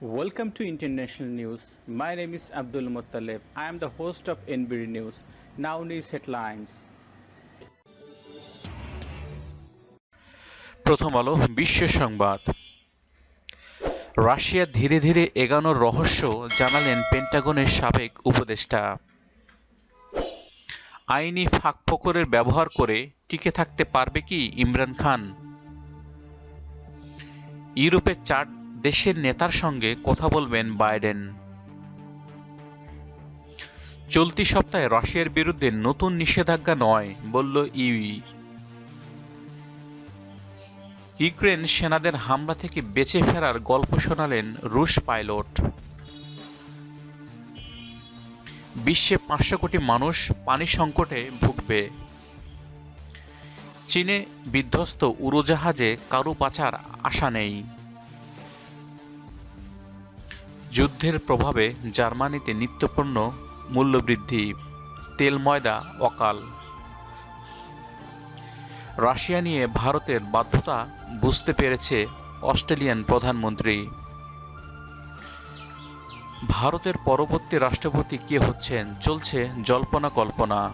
Welcome to International News. My name is Abdul Muttalib. I am the host of NBD News. Now news headlines. প্রথম আলো, বিশ্ব সংবাদ Russia ধীরে ধীরে এগানোর রহস্য জানালেন পেন্টাগনের সাবেক উপদেষ্টা আইনি ফাঁকফোকরের ব্যবহার করে টিকে থাকতে পারবে কি ইমরান খান ইউরোপের চার দেশের নেতার সঙ্গে কথা বলবেন বাইডেন। চলতি সপ্তাহে রাশিয়ার বিরুদ্ধে নতুন নিষেধাজ্ঞা নয়, বলল ইউই ইউক্রেন সেনাদের হামলা থেকে বেঁচে ফেরার গল্প শোনালেন রুশ পাইলট। বিশ্বে পাঁচশো কোটি মানুষ পানি সংকটে ভুগবে। চীনে বিধ্বস্ত উড়োজাহাজে কারও বাঁচার আশা নেই। যুদ্ধের প্রভাবে জার্মানিতে নিত্যপণ্য মূল্যবৃদ্ধি, তেল, ময়দা, অকাল। রাশিয়া নিয়ে ভারতের বাধ্যতা বুঝতে পেরেছে অস্ট্রেলিয়ান প্রধানমন্ত্রী। ভারতের পরবর্তী রাষ্ট্রপতি কে হচ্ছেন? চলছে জল্পনা কল্পনা।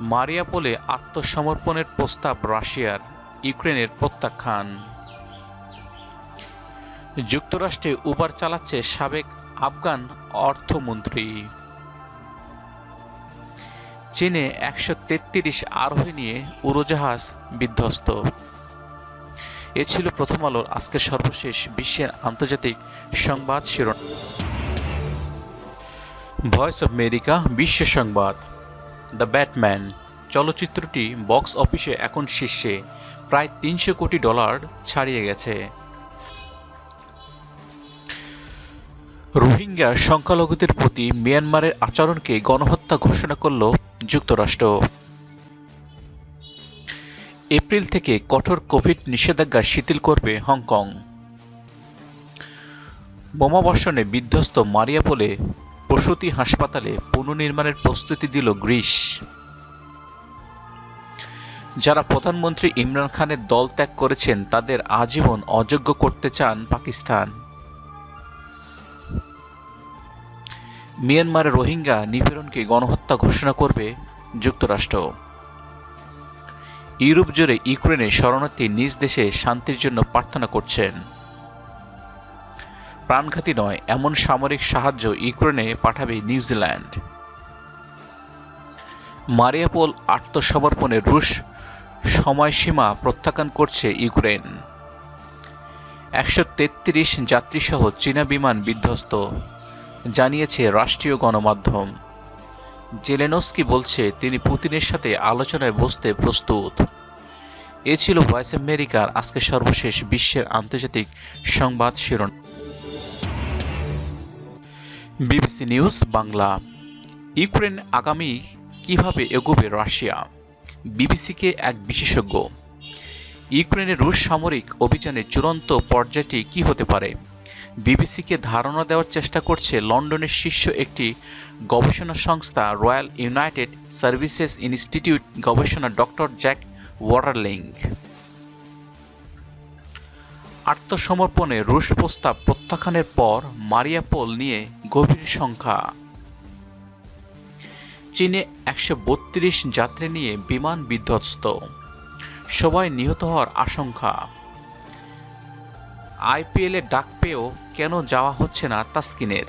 মারিয়াপোলে আত্মসমর্পণের প্রস্তাব রাশিয়ার, ইউক্রেনের প্রত্যাখ্যান। যুক্তরাষ্ট্রে উবার চালাচ্ছে সাবেক আফগান অর্থমন্ত্রী। চীনে একশো তেত্রিশ আরোহী নিয়ে উড়োজাহাজ বিধ্বস্ত। এ ছিল প্রথম আলোর আজকের সর্বশেষ বিশ্বের আন্তর্জাতিক সংবাদ শিরোনাম। ভয়েস অফ আমেরিকা বিশ্ব সংবাদ। দ্য ব্যাটম্যান চলচ্চিত্রটি বক্স অফিসে এখন শীর্ষে, প্রায় তিনশো কোটি ডলার ছাড়িয়ে গেছে। রোহিঙ্গা সংখ্যালঘুদের প্রতি মিয়ানমারের আচরণকে গণহত্যা ঘোষণা করল যুক্তরাষ্ট্র। এপ্রিল থেকে কঠোর কোভিড নিষেধাজ্ঞা শিথিল করবে হংকং। বোমাবর্ষণে বিধ্বস্ত মারিয়াপোলে প্রসূতি হাসপাতালে পুনর্নির্মাণের প্রস্তুতি দিল গ্রিস। যারা প্রধানমন্ত্রী ইমরান খানের দল ত্যাগ করেছেন, তাদের আজীবন অযোগ্য করতে চান পাকিস্তান। মিয়ানমারের রোহিঙ্গা নিপীড়নকে গণহত্যা ঘোষণা করবে যুক্তরাষ্ট্র। ইউরোপ জুড়ে ইউক্রেনে শরণার্থী নিজ দেশে শান্তির জন্য প্রার্থনা করছেন। প্রাণঘাতী নয়, এমন সামরিক সাহায্য ইউক্রেনে পাঠাবে নিউজিল্যান্ড মারিয়াপোল আত্মসমর্পণের রুশ সময়সীমা প্রত্যাখ্যান করছে ইউক্রেন। একশো তেত্রিশ যাত্রীসহ চীনা বিমান বিধ্বস্ত। জানিয়েছে রাষ্ট্রীয় গণমাধ্যম। জেলেনস্কি বলছে, তিনি পুতিনের সাথে আলোচনায় বসতে প্রস্তুত। এ ছিল ভয়েস আমেরিকার আজকে সর্বশেষ বিশ্বের আন্তর্জাতিক সংবাদ শিরোনাম। BBC news Bangla. ইউক্রেন আগামী কীভাবে এগোবে রাশিয়া? বিবিসিকে এক বিশেষজ্ঞ। ইউক্রেনের রুশ সামরিক অভিযানের চূড়ান্ত পর্যায়টি কি হতে পারে? বিবিসিকে ধারণা দেওয়ার চেষ্টা করছে লন্ডনের শীর্ষ একটি গবেষণা সংস্থা রয়্যাল ইউনাইটেড সার্ভিসেস ইনস্টিটিউট গবেষণা ডক্টর জ্যাক ওয়াটারলিং আত্মসমর্পণে রুশ প্রস্তাব প্রত্যাখ্যানের পর মারিয়াপোল নিয়ে গভীর সংখ্যা চীনে একশো বত্রিশ যাত্রী নিয়ে বিমান বিধ্বস্ত। সবাই নিহত হওয়ার আশঙ্কা। আইপিএলে ডাক পেয়েও কেন যাওয়া হচ্ছে না তাসকিনের?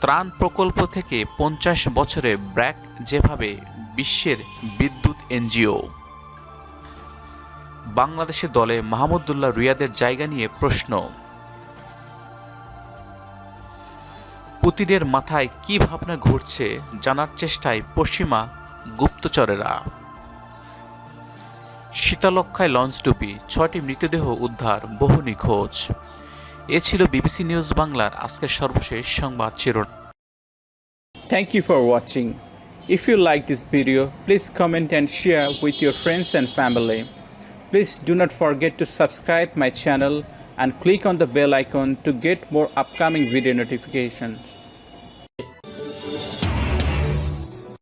ত্রাণ প্রকল্প থেকে পঞ্চাশ বছরে ব্র্যাক যেভাবে বিশ্বের বিদ্যুৎ এনজিও। বাংলাদেশের দলে মাহমুদুল্লাহ রিয়াদের জায়গা নিয়ে প্রশ্ন। পুতিনের মাথায় কি ভাবনা ঘুরছে জানার চেষ্টায় পশ্চিমা গুপ্তচরেরা। শীতালক্ষ্য লঞ্চ টুপি ছয়টি মৃতদেহ উদ্ধার, বহু নিখোঁজ। এ ছিল বিবিসি নিউজ বাংলার আজকের সর্বশেষ সংবাদ শিরোনাম। Thank you for watching if you like this video please comment and share with your friends and family please do not forget to subscribe my channel and click on the bell icon to get more upcoming video notifications